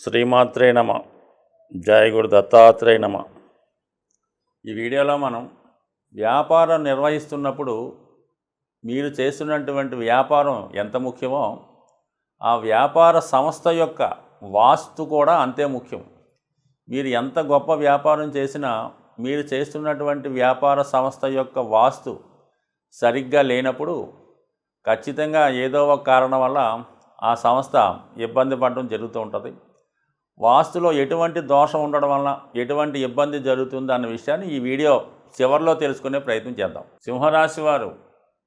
శ్రీమాత్రే నమ. జయ గురు దత్తాత్రేయ నమ. ఈ వీడియోలో మనం వ్యాపారం నిర్వహిస్తున్నప్పుడు మీరు చేస్తున్నటువంటి వ్యాపారం ఎంత ముఖ్యమో ఆ వ్యాపార సంస్థ యొక్క వాస్తు కూడా అంతే ముఖ్యం. మీరు ఎంత గొప్ప వ్యాపారం చేసినా మీరు చేస్తున్నటువంటి వ్యాపార సంస్థ యొక్క వాస్తు సరిగ్గా లేనప్పుడు ఖచ్చితంగా ఏదో ఒక కారణం వల్ల ఆ సంస్థ ఇబ్బంది పడడం జరుగుతూ ఉంటుంది. వాస్తులో ఎటువంటి దోషం ఉండడం వలన ఎటువంటి ఇబ్బంది జరుగుతుంది అన్న విషయాన్ని ఈ వీడియో చివరిలో తెలుసుకునే ప్రయత్నం చేద్దాం. సింహరాశి వారు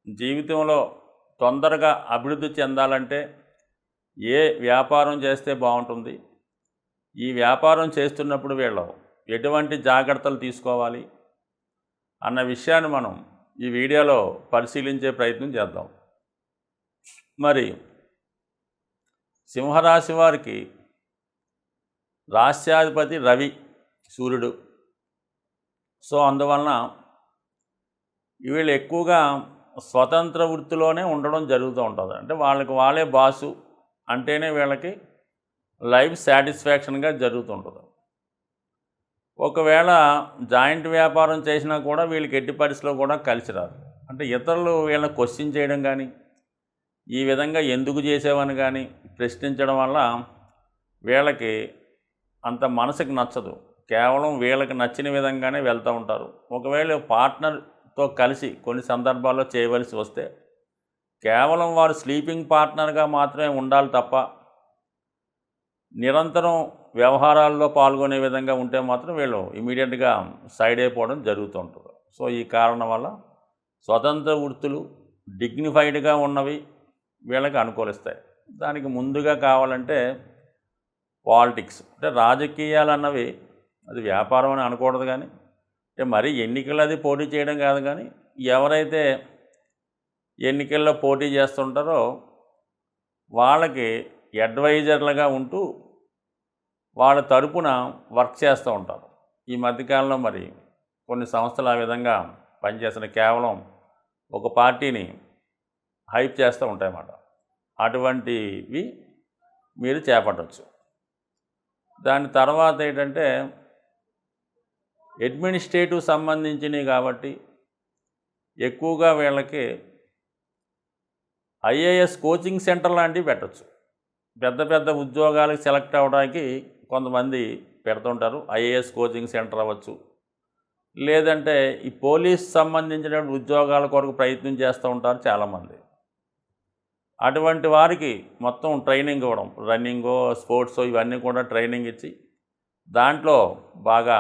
జీవితంలో తొందరగా అభివృద్ధి చెందాలంటే ఏ వ్యాపారం చేస్తే బాగుంటుంది? ఈ వ్యాపారం చేస్తున్నప్పుడు వీళ్ళు ఎటువంటి జాగ్రత్తలు తీసుకోవాలి? అన్న విషయాన్ని మనం ఈ వీడియోలో పరిశీలించే ప్రయత్నం చేద్దాం. మరి సింహరాశి వారికి రాష్ట్రాధిపతి రవి సూర్యుడు. సో అందువలన వీళ్ళు ఎక్కువగా స్వతంత్ర వృత్తిలోనే ఉండడం జరుగుతూ ఉంటుంది. అంటే వాళ్ళకి వాళ్ళే బాసు అంటేనే వీళ్ళకి లైఫ్ సాటిస్ఫాక్షన్గా జరుగుతుంటుంది ఒకవేళ జాయింట్ వ్యాపారం చేసినా కూడా వీళ్ళకి ఎట్టి పరిస్థితిలో కూడా కలిసి రాదు. అంటే ఇతరులు వీళ్ళని క్వశ్చన్ చేయడం కానీ ఈ విధంగా ఎందుకు చేసేవని కానీ ప్రశ్నించడం వల్ల వీళ్ళకి అంత మనసుకు నచ్చదు. కేవలం వీళ్ళకి నచ్చిన విధంగానే వెళ్తూ ఉంటారు. ఒకవేళ పార్ట్నర్తో కలిసి కొన్ని సందర్భాల్లో చేయవలసి వస్తే కేవలం వారు స్లీపింగ్ పార్ట్నర్గా మాత్రమే ఉండాలి తప్ప నిరంతరం వ్యవహారాల్లో పాల్గొనే విధంగా ఉంటే మాత్రం వీళ్ళు ఇమీడియట్గా సైడ్ అయిపోవడం జరుగుతూ ఉంటుంది. సో ఈ కారణం వల్ల స్వతంత్ర వృత్తులు డిగ్నిఫైడ్గా ఉన్నవి వీళ్ళకి అనుకూలిస్తాయి. దానికి ముందుగా కావాలంటే పాలిటిక్స్. అంటే రాజకీయాలు అన్నవి అది వ్యాపారం అని అనకూడదు కానీ అంటే మరీ ఎన్నికలు అది పోటీ చేయడం కాదు కానీ ఎవరైతే ఎన్నికల్లో పోటీ చేస్తుంటారో వాళ్ళకి అడ్వైజర్లుగా ఉంటూ వాళ్ళ తరపున వర్క్ చేస్తూ ఉంటారు. ఈ మధ్యకాలంలో మరి కొన్ని సంస్థలు ఆ విధంగా పనిచేస్తున్న కేవలం ఒక పార్టీని హైప్ చేస్తూ ఉంటాయన్నమాట. అటువంటివి మీరు చేపట్టవచ్చు దాని తర్వాత ఏంటంటే అడ్మినిస్ట్రేటివ్ సంబంధించినవి కాబట్టి ఎక్కువగా వీళ్ళకి ఐఏఎస్ కోచింగ్ సెంటర్ లాంటివి పెట్టచ్చు. పెద్ద పెద్ద ఉద్యోగాలకు సెలెక్ట్ అవ్వడానికి కొంతమంది పెడుతుంటారు. ఐఏఎస్ కోచింగ్ సెంటర్ అవ్వచ్చు. లేదంటే ఈ పోలీస్ సంబంధించిన ఉద్యోగాల కొరకు ప్రయత్నం చేస్తూ ఉంటారు చాలామంది. అటువంటి వారికి మొత్తం ట్రైనింగ్ ఇవ్వడం. రన్నింగో స్పోర్ట్స్ ఇవన్నీ కూడా ట్రైనింగ్ ఇచ్చి దాంట్లో బాగా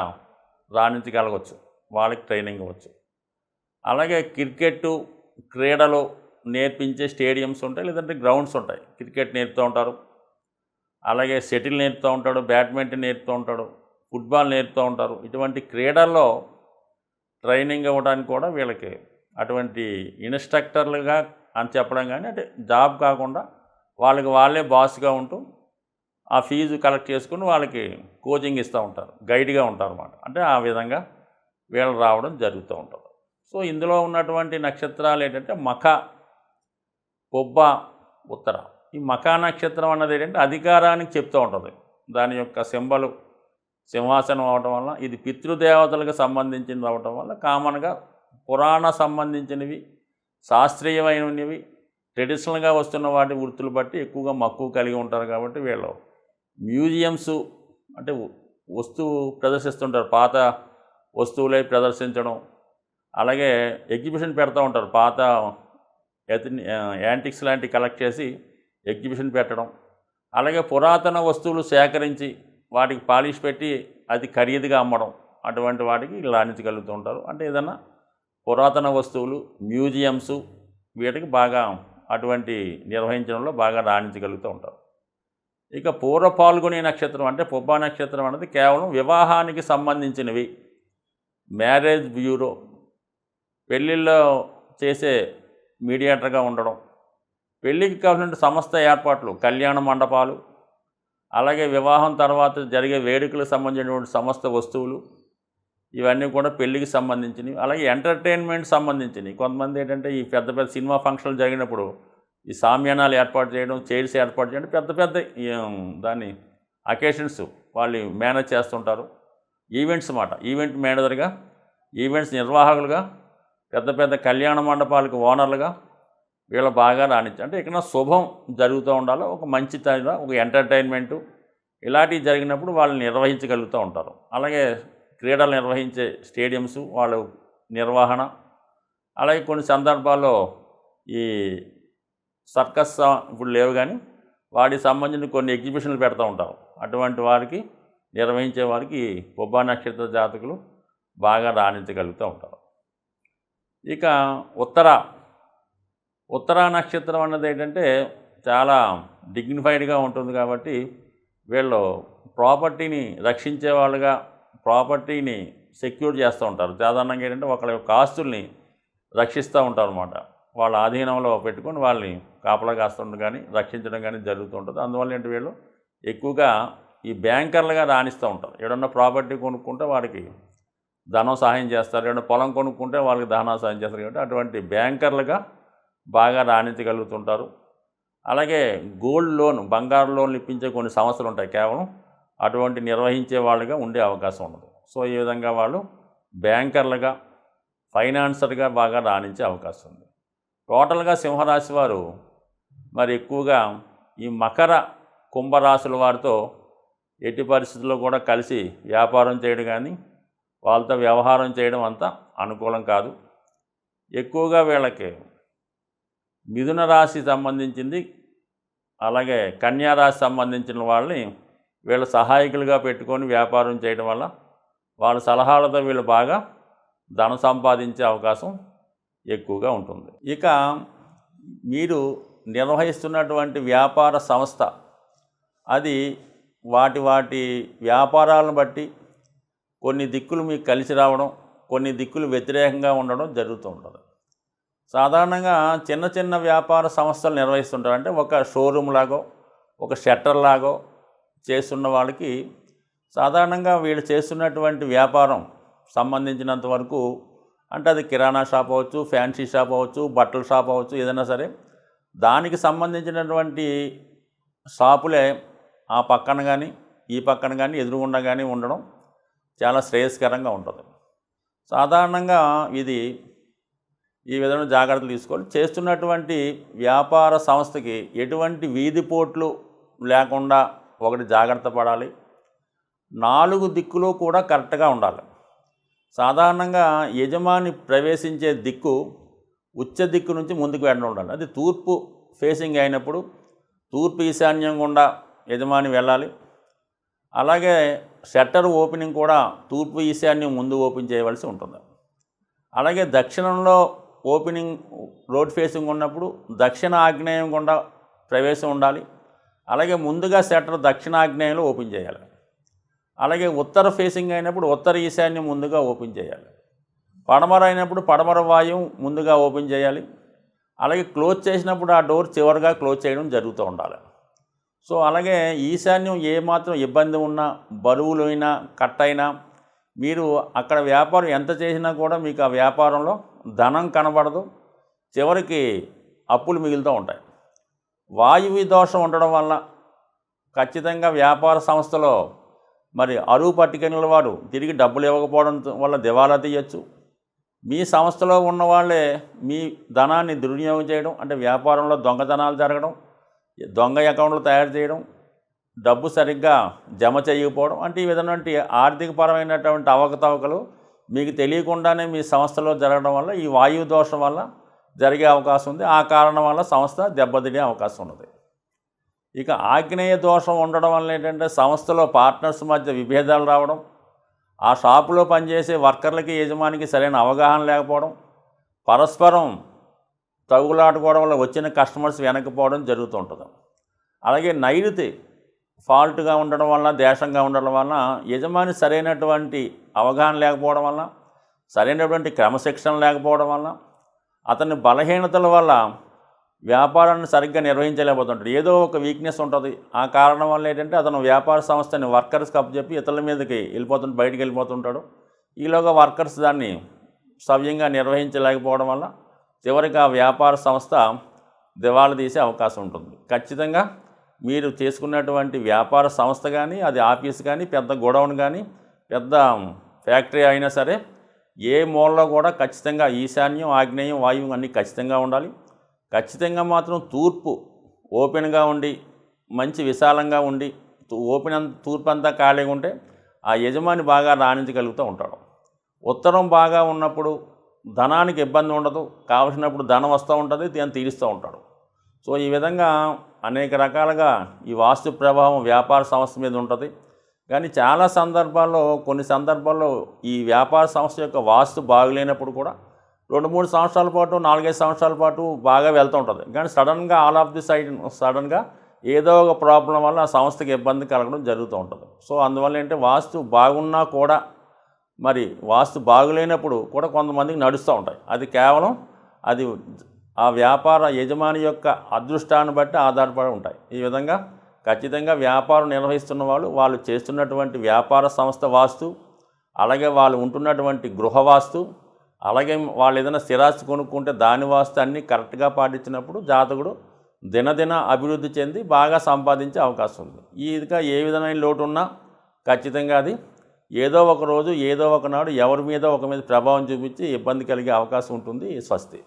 రాణించగలగవచ్చు వాళ్ళకి ట్రైనింగ్ ఇవ్వచ్చు. అలాగే క్రికెట్ క్రీడలు నేర్పించే స్టేడియంస్ ఉంటాయి లేదంటే గ్రౌండ్స్ ఉంటాయి. క్రికెట్ నేర్పుతూ ఉంటారు. అలాగే షటిల్ నేర్పుతూ ఉంటాడు బ్యాడ్మింటన్ నేర్పుతూ ఉంటాడు ఫుట్బాల్ నేర్పుతూ ఉంటారు. ఇటువంటి క్రీడల్లో ట్రైనింగ్ ఇవ్వడానికి కూడా వీళ్ళకి అటువంటి ఇన్స్ట్రక్టర్లుగా అని చెప్పడం కానీ అంటే జాబ్ కాకుండా వాళ్ళకి వాళ్ళే బాస్గా ఉంటూ ఆ ఫీజు కలెక్ట్ చేసుకుని వాళ్ళకి కోచింగ్ ఇస్తూ ఉంటారు గైడ్గా ఉంటారు అన్నమాట. అంటే ఆ విధంగా వీళ్ళు రావడం జరుగుతూ ఉంటుంది. సో ఇందులో ఉన్నటువంటి నక్షత్రాలు ఏంటంటే మఖ పొబ్బ ఉత్తర. ఈ మఖా నక్షత్రం అన్నది ఏంటంటే అధికారానికి చెప్తూ ఉంటుంది. దాని యొక్క సింబలు సింహాసనం అవటం వల్ల ఇది పితృదేవతలకు సంబంధించింది అవటం వల్ల కామన్గా పురాణ సంబంధించినవి శాస్త్రీయమైనవి ట్రెడిషనల్గా వస్తున్న వాటి వృత్తులు బట్టి ఎక్కువగా మక్కువ కలిగి ఉంటారు కాబట్టి వీళ్ళు మ్యూజియంస్ అంటే వస్తువు ప్రదర్శిస్తుంటారు పాత వస్తువులై ప్రదర్శించడం. అలాగే ఎగ్జిబిషన్ పెడతా ఉంటారు పాత యాంటిక్స్ లాంటివి కలెక్ట్ చేసి ఎగ్జిబిషన్ పెట్టడం. అలాగే పురాతన వస్తువులు సేకరించి వాటికి పాలిష్ పెట్టి అది ఖరీదుగా అమ్మడం. అటువంటి వాటికి లాణించగలుగుతూ ఉంటారు. అంటే ఏదన్నా పురాతన వస్తువులు మ్యూజియంస్ వీటికి బాగా అటువంటి నిర్వహించడంలో బాగా రాణించగలుగుతూ ఉంటారు. ఇక పూర్వ పాల్గొనే నక్షత్రం అంటే పుబ్బా నక్షత్రం అనేది కేవలం వివాహానికి సంబంధించినవి. మ్యారేజ్ బ్యూరో పెళ్ళిళ్ళలో చేసే మీడియేటర్గా ఉండడం పెళ్ళికి కావాల్సిన సమస్త ఏర్పాట్లు కళ్యాణ మండపాలు అలాగే వివాహం తర్వాత జరిగే వేడుకలకు సంబంధించినటువంటి సమస్త వస్తువులు ఇవన్నీ కూడా పెళ్ళికి సంబంధించినవి. అలాగే ఎంటర్టైన్మెంట్ సంబంధించినవి. కొంతమంది ఏంటంటే ఈ పెద్ద పెద్ద సినిమా ఫంక్షన్లు జరిగినప్పుడు ఈ సామ్యానాలు ఏర్పాటు చేయడం చైర్స్ ఏర్పాటు చేయడం పెద్ద పెద్ద దాన్ని అకేషన్స్ వాళ్ళు మేనేజ్ చేస్తుంటారు. ఈవెంట్స్ మాట ఈవెంట్ మేనేజర్గా ఈవెంట్స్ నిర్వాహకులుగా పెద్ద పెద్ద కళ్యాణ మండపాలకు ఓనర్లుగా వీళ్ళు బాగా రాణించి అంటే ఇక్కడ శుభం జరుగుతూ ఉండాలి. ఒక మంచి తన ఒక ఎంటర్టైన్మెంటు ఇలాంటివి జరిగినప్పుడు వాళ్ళు నిర్వహించగలుగుతూ ఉంటారు. అలాగే క్రీడలు నిర్వహించే స్టేడియంస్ వాళ్ళ నిర్వహణ అలాగే కొన్ని సందర్భాల్లో ఈ సర్కస్ ఇప్పుడు లేవు కానీ వాటికి సంబంధించిన కొన్ని ఎగ్జిబిషన్లు పెడతా ఉంటారు. అటువంటి వారికి నిర్వహించే వారికి పొబ్బా నక్షత్ర జాతకులు బాగా రాణించగలుగుతూ ఉంటారు. ఇక ఉత్తర ఉత్తర నక్షత్రం అన్నది ఏంటంటే చాలా డిగ్నిఫైడ్గా ఉంటుంది కాబట్టి వీళ్ళు ప్రాపర్టీని రక్షించే వాళ్ళుగా ప్రాపర్టీని సెక్యూర్ చేస్తూ ఉంటారు. సాధారణంగా ఏంటంటే ఒకళ్ళ యొక్క ఆస్తుల్ని రక్షిస్తూ ఉంటారు అనమాట వాళ్ళ ఆధీనంలో పెట్టుకొని వాళ్ళని కాపలా కాస్తుండడం కానీ రక్షించడం కానీ జరుగుతూ ఉంటుంది. అందువల్ల ఏంటి వీళ్ళు? ఎక్కువగా ఈ బ్యాంకర్లుగా రాణిస్తూ ఉంటారు. ఏడన్నా ప్రాపర్టీ కొనుక్కుంటే వాడికి ధనం సహాయం చేస్తారు. ఏదైనా పొలం కొనుక్కుంటే వాళ్ళకి ధనం సహాయం చేస్తారు కాబట్టి అటువంటి బ్యాంకర్లుగా బాగా రాణించగలుగుతుంటారు. అలాగే గోల్డ్ లోన్ బంగారు లోన్లు ఇప్పించే కొన్ని సంస్థలు ఉంటాయి. కేవలం అటువంటి నిర్వహించే వాళ్ళుగా ఉండే అవకాశం ఉండదు. సో ఈ విధంగా వాళ్ళు బ్యాంకర్లుగా ఫైనాన్సర్గా బాగా రాణించే అవకాశం ఉంది. టోటల్గా సింహరాశి వారు మరి ఎక్కువగా ఈ మకర కుంభరాశుల వారితో ఎట్టి పరిస్థితుల్లో కూడా కలిసి వ్యాపారం చేయడం కానీ వాళ్ళతో వ్యవహారం చేయడం అంత అనుకూలం కాదు. ఎక్కువగా వీళ్ళకి మిథున రాశి సంబంధించింది అలాగే కన్యా రాశి సంబంధించిన వాళ్ళని వీళ్ళ సహాయకులుగా పెట్టుకొని వ్యాపారం చేయడం వల్ల వాళ్ళ సలహాలతో వీళ్ళు బాగా ధనం సంపాదించే అవకాశం ఎక్కువగా ఉంటుంది. ఇక మీరు నిర్వహిస్తున్నటువంటి వ్యాపార సంస్థ అది వాటి వాటి వ్యాపారాలను బట్టి కొన్ని దిక్కులు మీకు కలిసి రావడం కొన్ని దిక్కులు వ్యతిరేకంగా ఉండడం జరుగుతూ ఉంటుంది. సాధారణంగా చిన్న చిన్న వ్యాపార సంస్థలు నిర్వహిస్తుంటారు. అంటే ఒక షోరూమ్ లాగో ఒక షట్టర్ లాగో చేస్తున్న వాళ్ళకి సాధారణంగా వీళ్ళు చేస్తున్నటువంటి వ్యాపారం సంబంధించినంత వరకు అంటే అది కిరాణా షాప్ అవ్వచ్చు ఫ్యాన్సీ షాప్ అవ్వచ్చు బట్టల షాప్ అవ్వచ్చు ఏదైనా సరే దానికి సంబంధించినటువంటి షాపులే ఆ పక్కన కానీ ఈ పక్కన కానీ ఎదురుగుండా కానీ ఉండడం చాలా శ్రేయస్కరంగా ఉంటుంది. సాధారణంగా ఇది ఈ విధంగా జాగ్రత్తలు తీసుకోవాలి. చేస్తున్నటువంటి వ్యాపార సంస్థకి ఎటువంటి వీధిపోట్లు లేకుండా ఒకటి జాగ్రత్త పడాలి. నాలుగు దిక్కులు కూడా కరెక్ట్గా ఉండాలి. సాధారణంగా యజమాని ప్రవేశించే దిక్కు ఉచ్చ దిక్కు నుంచి ముందుకు వెళ్ళడం ఉండాలి. అది తూర్పు ఫేసింగ్ అయినప్పుడు తూర్పు ఈశాన్యం గుండా యజమాని వెళ్ళాలి. అలాగే షట్టర్ ఓపెనింగ్ కూడా తూర్పు ఈశాన్యం ముందు ఓపెన్ చేయవలసి ఉంటుంది. అలాగే దక్షిణంలో ఓపెనింగ్ రోడ్ ఫేసింగ్ ఉన్నప్పుడు దక్షిణ ఆగ్నేయం గుండా ప్రవేశం ఉండాలి. అలాగే ముందుగా సెటర్ దక్షిణాగ్నేయంలో ఓపెన్ చేయాలి. అలాగే ఉత్తర ఫేసింగ్ అయినప్పుడు ఉత్తర ఈశాన్యం ముందుగా ఓపెన్ చేయాలి. పడమర అయినప్పుడు పడమర వాయువు ముందుగా ఓపెన్ చేయాలి. అలాగే క్లోజ్ చేసినప్పుడు ఆ డోర్ చివరిగా క్లోజ్ చేయడం జరుగుతూ ఉండాలి. సో అలాగే ఈశాన్యం ఏమాత్రం ఇబ్బంది ఉన్నా బరువులైనా కట్ అయినా మీరు అక్కడ వ్యాపారం ఎంత చేసినా కూడా మీకు ఆ వ్యాపారంలో ధనం కనబడదు. చివరికి అప్పులు మిగులుతూ ఉంటాయి. వాయువు దోషం ఉండడం వల్ల ఖచ్చితంగా వ్యాపార సంస్థలో మరి అరువు పట్టుకెళ్ళిన వారు తిరిగి డబ్బులు ఇవ్వకపోవడం వల్ల దివాలా తీయచ్చు. మీ సంస్థలో ఉన్న వాళ్ళే మీ ధనాన్ని దుర్వినియోగం చేయడం అంటే వ్యాపారంలో దొంగతనాలు జరగడం దొంగ అకౌంట్లు తయారు చేయడం డబ్బు సరిగ్గా జమ చేయకపోవడం అంటే ఈ విధమైనటువంటి ఆర్థికపరమైనటువంటి అవకతవకలు మీకు తెలియకుండానే మీ సంస్థలో జరగడం వల్ల ఈ వాయువు దోషం వల్ల జరిగే అవకాశం ఉంది. ఆ కారణం వల్ల సంస్థ దెబ్బతినే అవకాశం ఉన్నది. ఇక ఆగ్నేయ దోషం ఉండడం వల్ల ఏంటంటే సంస్థలో పార్ట్నర్స్ మధ్య విభేదాలు రావడం ఆ షాపులో పనిచేసే వర్కర్లకి యజమానికి సరైన అవగాహన లేకపోవడం పరస్పరం తగులాడుకోవడం వల్ల వచ్చిన కస్టమర్స్ వెనకపోవడం జరుగుతూ ఉంటుంది. అలాగే నైరుతి ఫాల్ట్గా ఉండడం వల్ల దేశంగా ఉండడం వల్ల యజమాని సరైనటువంటి అవగాహన లేకపోవడం వల్ల సరైనటువంటి క్రమశిక్షణ లేకపోవడం వల్ల అతని బలహీనతల వల్ల వ్యాపారాన్ని సరిగ్గా నిర్వహించలేకపోతుంటాడు. ఏదో ఒక వీక్నెస్ ఉంటుంది. ఆ కారణం వల్ల ఏంటంటే అతను వ్యాపార సంస్థని వర్కర్స్కి అప్పచెప్పి ఇతరుల మీదకి వెళ్ళిపోతుంటే బయటికి వెళ్ళిపోతుంటాడు. ఈలోగా వర్కర్స్ దాన్ని సవ్యంగా నిర్వహించలేకపోవడం వల్ల చివరికి ఆ వ్యాపార సంస్థ దివాళా తీసే అవకాశం ఉంటుంది. ఖచ్చితంగా మీరు చేసుకున్నటువంటి వ్యాపార సంస్థ కానీ అది ఆఫీస్ కానీ పెద్ద గోడౌన్ కానీ పెద్ద ఫ్యాక్టరీ అయినా సరే ఏ మూలలో కూడా ఖచ్చితంగా ఈశాన్యం ఆగ్నేయం వాయువు అన్నీ ఖచ్చితంగా ఉండాలి. ఖచ్చితంగా మాత్రం తూర్పు ఓపెన్గా ఉండి మంచి విశాలంగా ఉండి ఓపెన్ అంత తూర్పు అంతా ఖాళీగా ఉంటే ఆ యజమాని బాగా రాణించగలుగుతూ ఉంటాడు. ఉత్తరం బాగా ఉన్నప్పుడు ధనానికి ఇబ్బంది ఉండదు. కావలసినప్పుడు ధనం వస్తూ ఉంటుంది దాన్ని తీరుస్తూ ఉంటాడు. సో ఈ విధంగా అనేక రకాలుగా ఈ వాస్తు ప్రభావం వ్యాపార సంస్థ మీద ఉంటుంది. కానీ చాలా సందర్భాల్లో కొన్ని సందర్భాల్లో ఈ వ్యాపార సంస్థ యొక్క వాస్తు బాగలేనప్పుడు కూడా రెండు మూడు సంవత్సరాల పాటు నాలుగైదు సంవత్సరాల పాటు బాగా వెళ్తూ ఉంటుంది. కానీ సడన్గా ఆల్ ఆఫ్ ది సైడ్ సడన్గా ఏదో ఒక ప్రాబ్లం వల్ల ఆ సంస్థకి ఇబ్బంది కలగడం జరుగుతూ ఉంటుంది. సో అందువల్ల ఏంటంటే వాస్తు బాగున్నా కూడా మరి వాస్తు బాగులేనప్పుడు కూడా కొంతమందికి నడుస్తూ ఉంటాయి. అది కేవలం అది ఆ వ్యాపార యజమాని యొక్క అదృష్టాన్ని బట్టి ఆధారపడి ఉంటాయి. ఈ విధంగా ఖచ్చితంగా వ్యాపారం నిర్వహిస్తున్న వాళ్ళు వాళ్ళు చేస్తున్నటువంటి వ్యాపార సంస్థ వాస్తు అలాగే వాళ్ళు ఉంటున్నటువంటి గృహ వాస్తు అలాగే వాళ్ళు ఏదైనా స్థిరాస్తి కొనుక్కుంటే దాని వాస్తు అన్నీ కరెక్ట్గా పాటించినప్పుడు జాతకుడు దినదిన అభివృద్ధి చెంది బాగా సంపాదించే అవకాశం ఉంది. ఈ ఇదిగా ఏ విధమైన లోటు ఉన్నా ఖచ్చితంగా అది ఏదో ఒక రోజు ఏదో ఒకనాడు ఎవరి మీద ఒక మీద ప్రభావం చూపించి ఇబ్బంది కలిగే అవకాశం ఉంటుంది స్వస్తి.